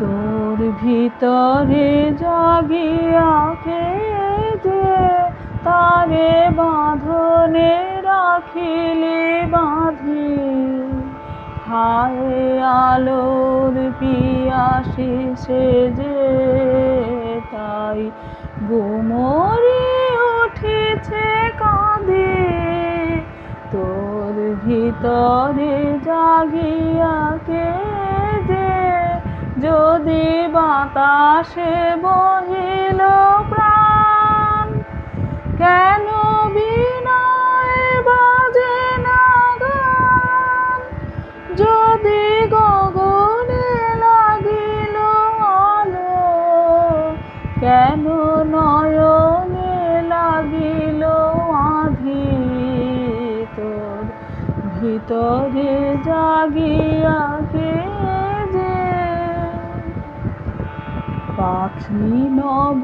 তোর ভিতরে জাগিয়াকে যে তারে বাঁধনে রাখিলি বাঁধি। হায় আলোর পিয়াসি সে যে তাই গুমরি উঠেছে কাঁদে তোর ভিতরে জাগিয়াকে যদি বাতাসে বহিল প্রাণ, কেন বিনায় বাজে না লাগিল আলো, কেন নয়নে লাগিল আধি? তোর ভিতরে জাগিয়াকে পাখি নব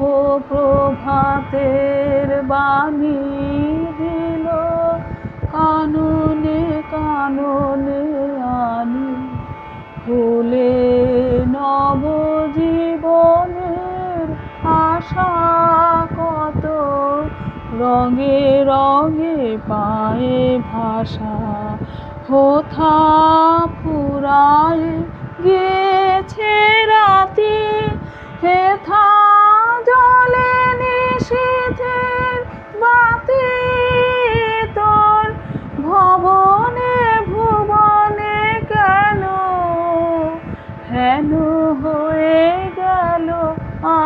প্রভাতের বাণী দিল। কাননে কাননে আনি ফুলে নব জীবনের আশা কত? রঙে রঙে পায়ে ভাষা, হোথা ফুরায় গেছে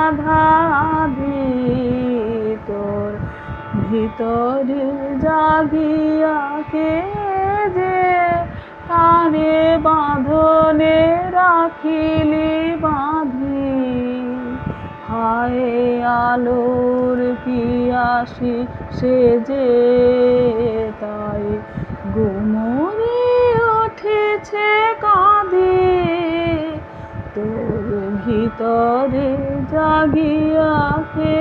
আধাধি তোর ভিতরে জাগিয়াকে যে তারে বাঁধনে রাখিলি বাঁধি? হায় আলোর পিয়াসি সে যে তাই গুমরে উঠেছে কাঁদে তোর ভিতরে জাগিয়াকে